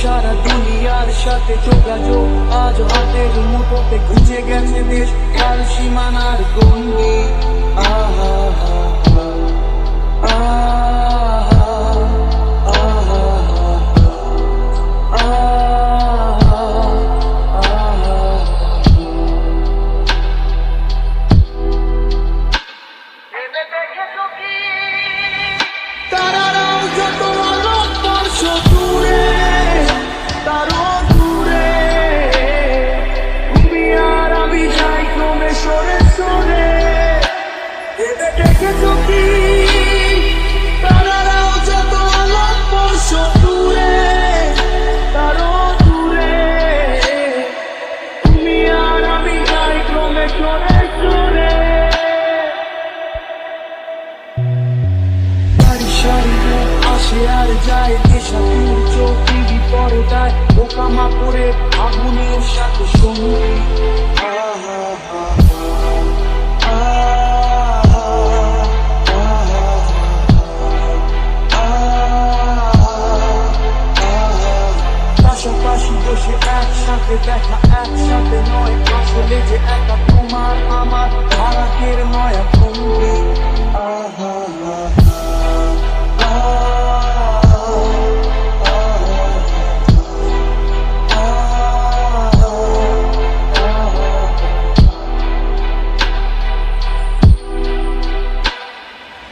সারা দুনিয়ার সাথে যোগাযোগ আজ হাতের মুঠোতে ঘুচে গেছে দেশ কাল সীমানার Sara! সে আর যায় দেশা সূর্য পিড়ি পরে দেয় পোকামা করে আগুনের সাথে সময়। পাশাপাশি বসে একসাথে দেখা, একসাথে নয় আসলে যে